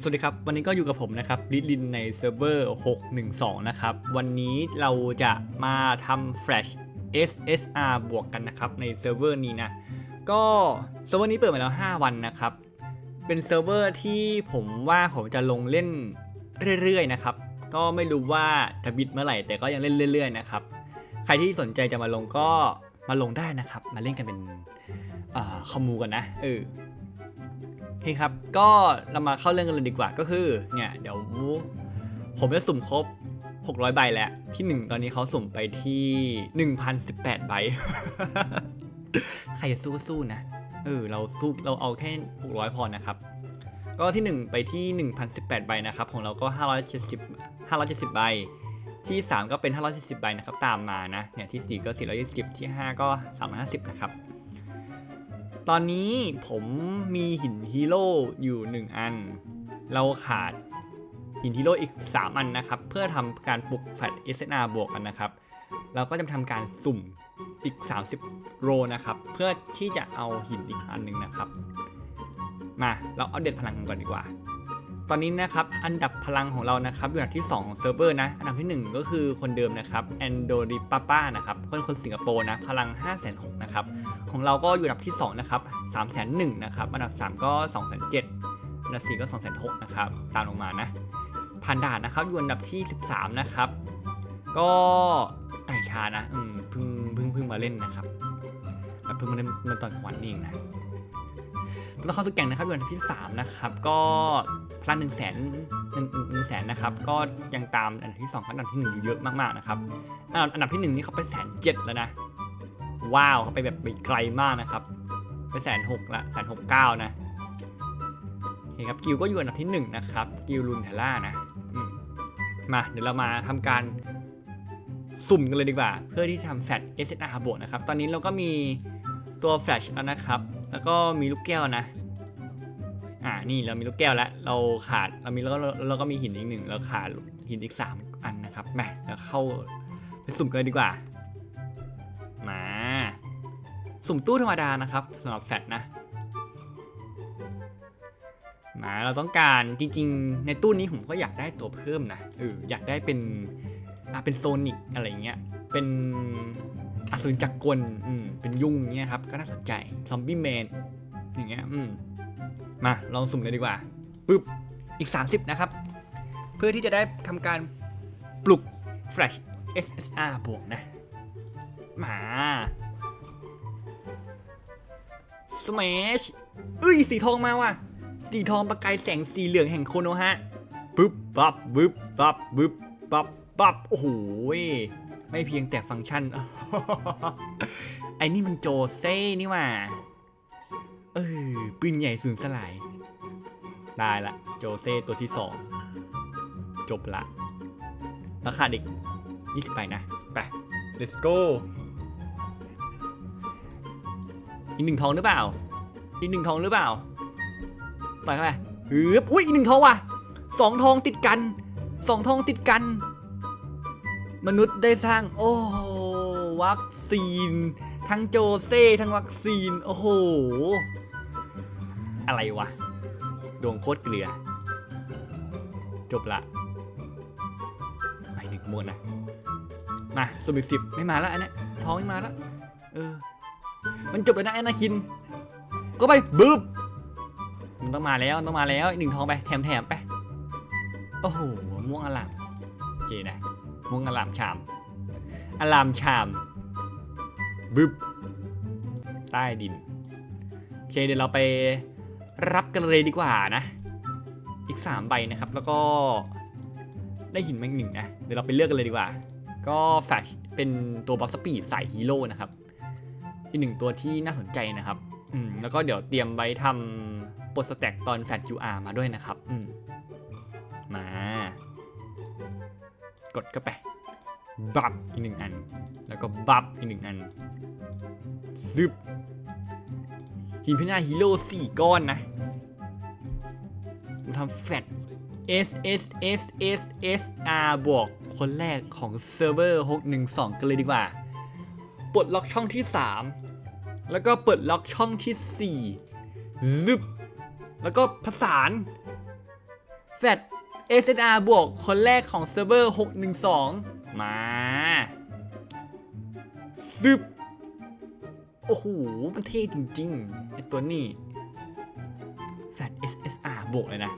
สวัสดีครับ วันนี้ก็อยู่กับผมนะครับลิลินในเซิร์ฟเวอร์ 612 นะครับ วันนี้เราจะมาทำ Flash SSR บวกกันนะครับ ในเซิร์ฟเวอร์นี้นะ ก็เซิร์ฟเวอร์นี้เปิดมาแล้ว 5 วันนะครับ เป็นเซิร์ฟเวอร์ที่ผมว่าผมจะลงเล่นเรื่อยๆนะครับ ก็ไม่รู้ว่าจะบิดเมื่อไหร่แต่ก็ยังเล่นเรื่อย ๆ นะครับ ใครที่สนใจจะมาลงก็มาลงได้นะครับ มาเล่นกันเป็นคอมมูกันนะเออ โอเคครับ ก็เรามาเข้าเรื่องกันเลยดีกว่าก็คือเนี่ยเดี๋ยวผมจะสุ่มครบ 600 ใบแล้วที่ 1 ตอนนี้เขาสุ่มไปที่ 1,018 ใบ ใครจะสู้ก็สู้นะ เออเราสู้เราเอาแค่ 600 พอนะครับ ก็ที่ 1 ไปที่ 1,018 ใบนะครับ ของเราก็ 570 570 ใบ ที่ 3 ก็เป็น 570 ใบนะครับ ตามมานะ เนี่ยที่ 4 ก็ 420 ที่ 5 ก็ 350 นะครับ ตอนนี้ผมมีหินฮีโร่อยู่ 1 อัน เราขาดหินฮีโร่อีก 3 อันนะครับ เพื่อทำการปลุกแฟลต SNR บวกกันนะครับ เราก็จะทำการสุ่มอีก 30 โรนะครับ เพื่อที่จะเอาหินอีกอันหนึ่งนะครับ มาเราเอาเด็ดพลังกันก่อนดีกว่า ตอนนี้นะครับอันดับพลังของเรานะครับอยู่อันดับที่2ของเซิร์ฟเวอร์นะอันดับที่ 1 ก็คือคนเดิมนะครับแอนโดริปาป้านะครับคนคนสิงคโปร์นะพลัง 5 6 0 0 0นะครับของเราก็อยู่อันดับที่2นะครับ3 0 0 0 0นะครับอันดับ 3 ก็2 0 0 0อันดับ4ก็2 0 0 0นะครับตามลงมานะผ่านด่านนะครับอยู่อันดับที่ 13 นะครับ ก็ไต่ชานะอืมเพิ่งเพิ่งเพิ่งมาเล่นนะครับแล้วเพิ่งมาเล่นเมื่อตอนกลางวันนี่เองนะ ตัวละครสุดแก่งนะครับอยู่อันดับที่ 3 นะครับ ก็พลังหนึ่งแสนหนึ่งหนึ่งแสนนะครับ ก็ยังตามอันดับที่2อันดับที่1อยู่เยอะมากๆนะครับอันดับอันดับที่ 1 นี่เขาไปแสนเจ็ดแล้วนะ ว้าวเขาไปแบบไปไกลมากนะครับ ไปแสนหกละแสนหกเก้านะโอเคครับกิวก็อยู่อันดับที่หนึ่งนะครับกิวลุนเทล่านะมมาเดี๋ยวเรามาทำการสุ่มกันเลยดีกว่า เพื่อที่ทำแฟลช SSR บวกนะครับ ตอนนี้เราก็มีตัวแฟลชแล้วนะครับ แล้วก็มีลูกแก้วนะ อ่านี่เรามีลูกแก้วแล้ว เราขาดเรามีแล้วก็เราก็มีหินอีกหนึ่งเราขาดหินอีก 3 อันนะครับแหมเดี๋ยวเข้าไปสุ่มกันเลยดีกว่า มา สุ่มตู้ธรรมดานะครับสำหรับแฟตนะมาเราต้องการจริงๆ ในตู้นี้ผมก็อยากได้ตัวเพิ่มนะเอออยากได้เป็นอะเป็นโซนิกอะไรเงี้ยเป็น อสูรจักรกลอืมเป็นยุ่งเงี้ยครับ ก็น่าสนใจ ซอมบี้แมน อย่างเงี้ย อืม มา ลองสุ่มเลยดีกว่า ปึ๊บ อีก 30 นะครับ เพื่อที่จะได้ทำการปลุก Flash SSR บวกนะ มาสมชเอ้ย สีทองมาว่ะ สีทองประกายแสงสีเหลืองแห่งโคโนฮะปึ๊บ ปับปึ๊บ ปับปึ๊บ ปับปับโอ้โห ไม่เพียงแต่ฟังก์ชัน ไอ้นี่มันโจเซ่นี่ว่า เออปืนใหญ่สูญสลาย ได้ละโจเซ่ตัวที่สอง จบละราคาเด็ก20ไปนะ ไป let's go อีกหนึ่งทองหรือเปล่า อีกหนึ่งทองหรือเปล่า ไปเข้าไปฮึบอุ้ยอีกหนึ่งทองว่ะสองทองติดกันสองทองติดกัน มนุษย์ได้สร้าง โอ้โหวัคซีน ทั้งโจเซ่ทั้งวัคซีน โอ้โห อะไรวะ ดวงโคตรเกลือ จบละ ไปหนึ่งโมนนะ มาสุมิสิบไม่มาล้วอันเนี้ยท้องไม่มาล้วเออ มันจบแล้วนะแอนาคิน ก็ไปบึ้บมันต้องมาแล้วต้องมาแล้วอีกหนึ่งทองไปแถมแถมไป โอ้โหม่วงอลามโอเคนะ วงอลามชามอลามชามบึบใต้ดินโอเคเดี๋ยวเราไปรับกันเลยดีกว่านะ อีก 3 ใบนะครับแล้วก็ได้หินมาอีกหนึ่งนะเดี๋ยวเราไปเลือกกันเลยดีกว่า ก็แฟชเป็นตัวบ็อกสปีดใส่ฮีโร่นะครับอีกหนึ่งตัวที่น่าสนใจนะครับอืมแล้วก็เดี๋ยวเตรียมไว้ทำโปรสแต็กตอนแฟช UR มาด้วยนะครับอืมมา กดเข้าไปบับอีกหนึ่งอัน แล้วก็บับอีกหนึ่งอันซึบหินพินาฮีโร่สี่ก้อนนะผมทำแฟต S S S S S R บวกคนแรกของเซิร์ฟเวอร์612 กันเลยดีกว่า ปลดล็อกช่องที่ 3 แล้วก็เปิดล็อกช่องที่ 4ซึบแล้วก็ผสาน Fat SNR บวกคนแรกของเซิร์ฟเวอร์ 612 มาซึบโอ้โห มันเท่จริงๆไอตัวนี้ Fat SSR บวกเลยนะ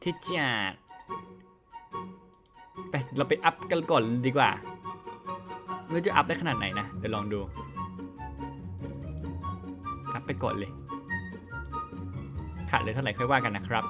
เท่จัดไปเราไปอัพกันก่อนดีกว่าไม่รู้จะอัพได้ขนาดไหนนะ เดี๋ยวลองดู อัพไปก่อนเลย ขาดเลยเท่าไหร่ค่อยว่ากันนะครับ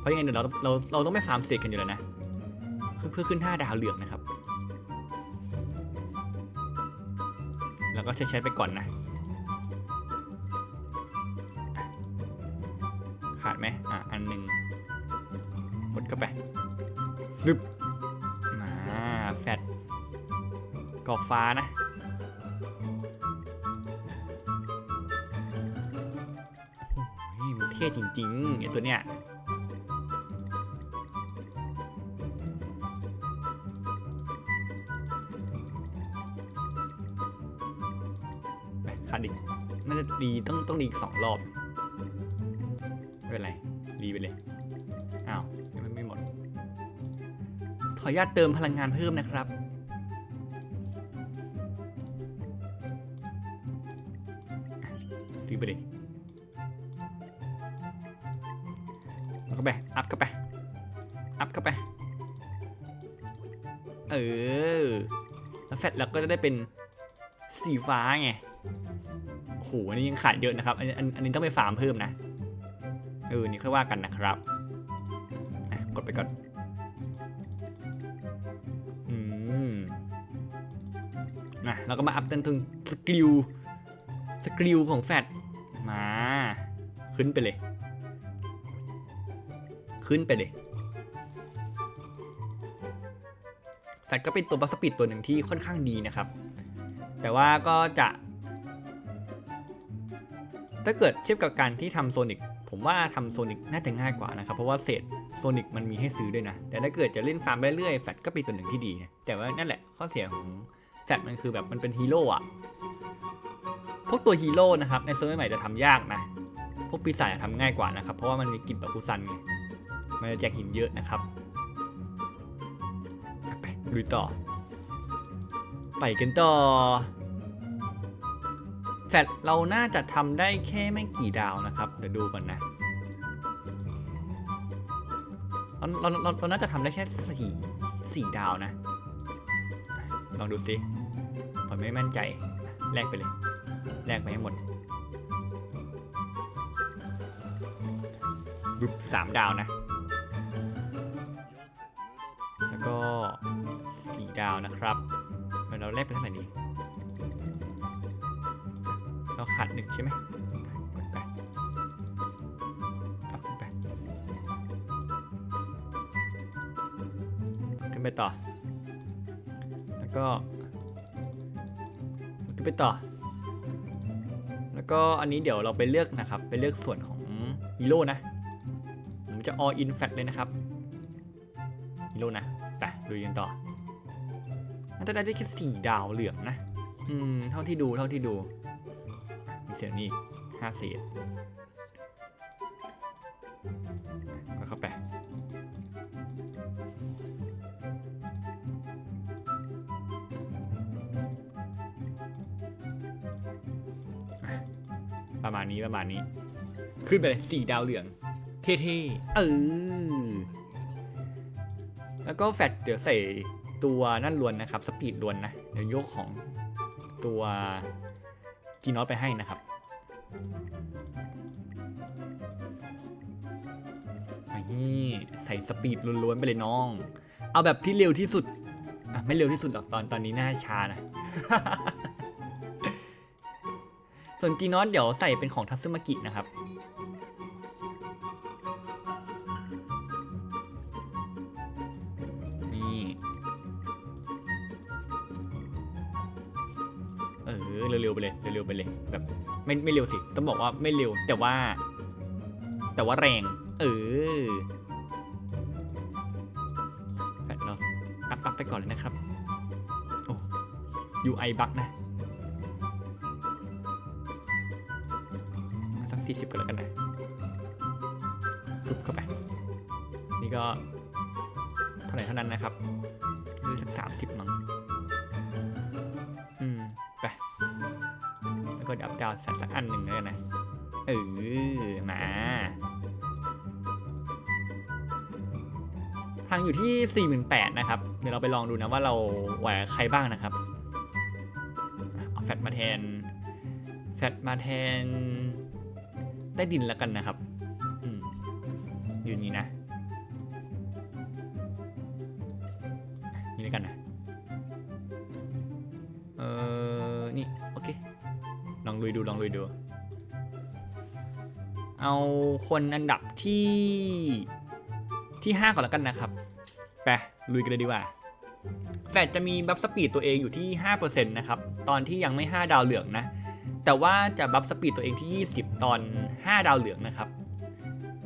เพราะยังไงเดี๋ยวเราเราเราต้องไม่ฟาร์มเสกกันอยู่แล้วนะเพื่อขึ้น 5 ดาวเหลืองนะครับ แล้วก็ใช้ใช้ไปก่อนนะ ขาดไหมอะ อันหนึ่งกดเข้าไปซึบมาแฟดกอบฟ้านะโอ้โหมันเท่จริงๆไอตัวเนี้ย น่าจะรีต้องต้องรีอีกสองรอบไม่เป็นไรรีไปเลยอ้าวยังไม่ไม่หมด ขออนุญาตเติมพลังงานเพิ่มนะครับซื้อไปเลยแล้วก็ไปอัพเข้าไปอัพเข้าไปเออแล้วแฟตเราก็จะได้เป็นสีฟ้าไง โอ้โหอันนี้ยังขาดเยอะนะครับ อันนี้อันอันนี้ต้องไปฟาร์มเพิ่มนะ เออ นี่ค่อยว่ากันนะครับอะกดไปก่อน อืมนะเราก็มาอัพตั้งถึงสกิล สกิลของแฟตมา ขึ้นไปเลย ขึ้นไปเลยแฟตก็เป็นตัวบัฟสปีดตัวหนึ่งที่ค่อนข้างดีนะครับ แต่ว่าก็จะ ถ้าเกิดเทียบกับการที่ทำโซนิกผมว่าทำโซนิกน่าจะง่ายกว่านะครับ เพราะว่าเศษโซนิกมันมีให้ซื้อด้วยนะ แต่ถ้าเกิดจะเล่นฟาร์มเรื่อยๆแฟตก็เป็นตัวหนึ่งที่ดีนะแต่ว่านั่นแหละข้อเสียของแฟตมันคือแบบมันเป็นฮีโร่อะพวกตัวฮีโร่นะครับในเซิร์ฟใหม่จะทำยากนะ พวกปีศาจจะทำง่ายกว่านะครับ เพราะว่ามันมีกิบบคุซันไงมันจะแจกหินเยอะนะครับไปลุยต่อ ไปกันต่อ แฟลตเราน่าจะทำได้แค่ไม่กี่ดาวนะครับ เดี๋ยวดูก่อนนะเราเราเราเราน่าจะทำได้แค่สี่สี่ดาวนะ ลองดูสิผมไม่มั่นใจ แลกไปเลย แลกไปให้หมดบึบสามดาวนะ แล้วก็สี่ดาวนะครับเดี๋ยวเราแลกไปเท่าไหร่ดี เราขาดหนึ่งใช่ไหมไปเอาขึ้นไปขึ้นไปต่อ แล้วก็ขึ้นไปต่อ แล้วก็อันนี้เดี๋ยวเราไปเลือกนะครับ ไปเลือกส่วนของฮีโร่นะ ผมจะ all in fat เลยนะครับฮีโร่นะไปดูกันต่อน่าจะได้แค่สี่ดาวเหลืองนะ อืม เท่าที่ดู เท่าที่ดู เสียงนี่ห้าเศษก็เข้าไปประมาณนี้ประมาณนี้ ขึ้นไปเลยสี่ดาวเหลือง เท่ๆ เออ แล้วก็แฟตเดี๋ยวใส่ตัวนั่นล้วนนะครับ สปีดล้วนนะ เดี๋ยวยกของตัวจีนอตไปให้นะครับ นี่ใส่สปีดล้วนๆไปเลยน้อง เอาแบบที่เร็วที่สุดอะไม่เร็วที่สุดหรอกตอนตอนนี้น่าช้านะ ส่วนจีนอตเดี๋ยวใส่เป็นของทัตสึมากินะครับนี่ เออเร็วๆไปเลยเร็วๆไปเลยแบบไม่ไม่เร็วสิต้องบอกว่าไม่เร็วแต่ว่า แต่ว่าแรง เออแฟลชเราอัพอัพไปก่อนเลยนะครับโอ้ UI บักนะสักสี่สิบก็แล้วกันนะฟฟึบเข้าไป นี่ก็เท่าไหร่เท่านั้นนะครับดูสักสามสิบมั้ง ก็เดี๋ยวอัพดาวสักสักอันหนึ่งแล้วกันนะเออมา ทางอยู่ที่ 48,000นะครับ เดี๋ยวเราไปลองดูนะว่าเราไหวกใครบ้างนะครับ เอาแฟตมาแทน แฟตมาแทนใต้ดินแล้วกันนะครับ อืมอยู่นี่นะ ลองลุยดูลองลุยดู เอาคนอันดับที่ที่ 5 ก่อนแล้วกันนะครับไปลุยกันเลยดีกว่าแฟดจะมีบัฟสปีดตัวเองอยู่ที่ 5%นะครับ ตอนที่ยังไม่ 5 ดาวเหลืองนะ แต่ว่าจะบัฟสปีดตัวเองที่ 20 ตอน 5 ดาวเหลืองนะครับ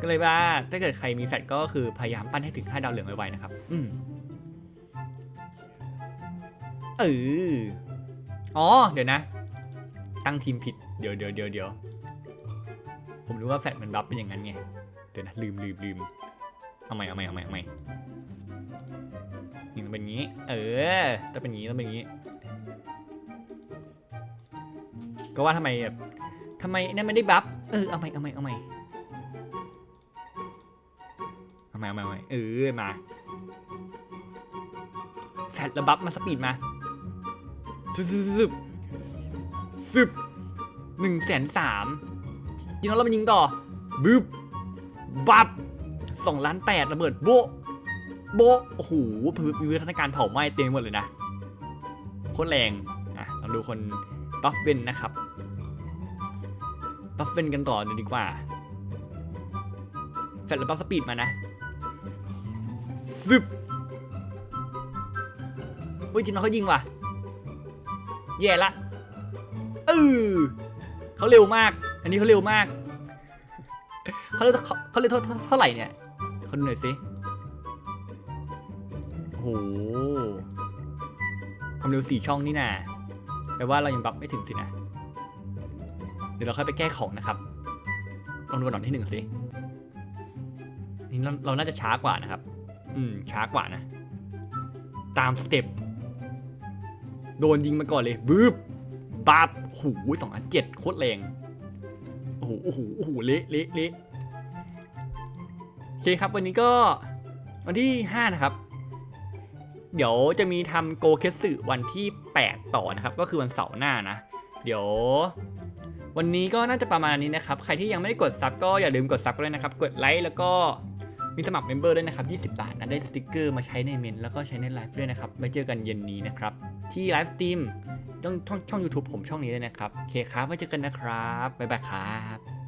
ก็เลยว่าถ้าเกิดใครมีแฟดก็คือพยายามปั้นให้ถึง 5 ดาวเหลืองไวๆนะครับ อืมเอออ๋อ เดี๋ยวนะ ตั้งทีมผิดเดี๋ยวเดี๋ยวเดี๋ยวเดี๋ยวผมรู้ว่าแฟดมันบัฟเป็นอย่างนั้นไงเดี๋ยวนะลืมลืมลืมเอาใหม่เอาใหม่เอาใหม่เอาใหม่นี่มันเป็นงนี้ เออต้องเป็นงนี้ต้องเป็นงนี้ ก็ว่าทำไมแบบทำไมนั่นไม่ได้บัฟเออเอาใหม่เอาใหม่เอาใหม่เอาใหม่เอาใหม่เอาใหม่เออมาแฟดแล้วบัฟมาสปีดมาซึบซึบ ซึบหนึ่งแสนสามยิงแล้วเรามายิงต่อบึบบับสองล้านแปดระเบิดโบโบโอ้โหมีวิวัฒนาการเผาไหม้เต็มหมดเลยนะโคตรแรงอะลองดูคนบัฟเวนนะครับบัฟเวนกันต่อเลยดีกว่าเสร็จแล้วบัฟสปีดมานะซึบเฮ้ยจริงๆเขายิงว่ะแย่ละ ออเขาเร็วมาก อันนี้เขาเร็วมากเขาเรียกเขาเรียกเท่าเท่าไหร่เนี่ยคนดูหน่อยสิโอ้โหความเร็วสี่ช่องนี่นะแปลว่าเรายังบัฟไม่ถึงสินะ เดี๋ยวเราค่อยไปแก้ของนะครับ ลองดูหนอยที่หนึ่งสินี่เราเราน่าจะช้ากว่านะครับ อืม ช้ากว่านะ ตามสเต็ป โดนยิงมาก่อนเลยบึ้บ บับโอ้โหสองอันเจ็ดโคตรแรง โอ้โห โอ้โห โอ้โห เละเละเละโอเคครับ วันนี้ก็วันที่ 5 นะครับ เดี๋ยวจะมีทำโกเคสึวันที่ 8 ต่อนะครับ ก็คือวันเสาร์หน้านะ เดี๋ยว วันนี้ก็น่าจะประมาณนี้นะครับ ใครที่ยังไม่ได้กดซับก็อย่าลืมกดซับด้วยนะครับ กดไลค์แล้วก็ มีสมัครเมมเบอร์ด้วยนะครับ 20 บาทนะได้สติกเกอร์มาใช้ในเมนแล้วก็ใช้ในไลฟ์ด้วยนะครับไว้เจอกันเย็นนี้นะครับ ที่ไลฟ์สตรีมช่องช่องช่อง YouTube ผมช่องนี้เลยนะครับโอเคครับไว้เจอกันนะครับบ๊ายบายครับ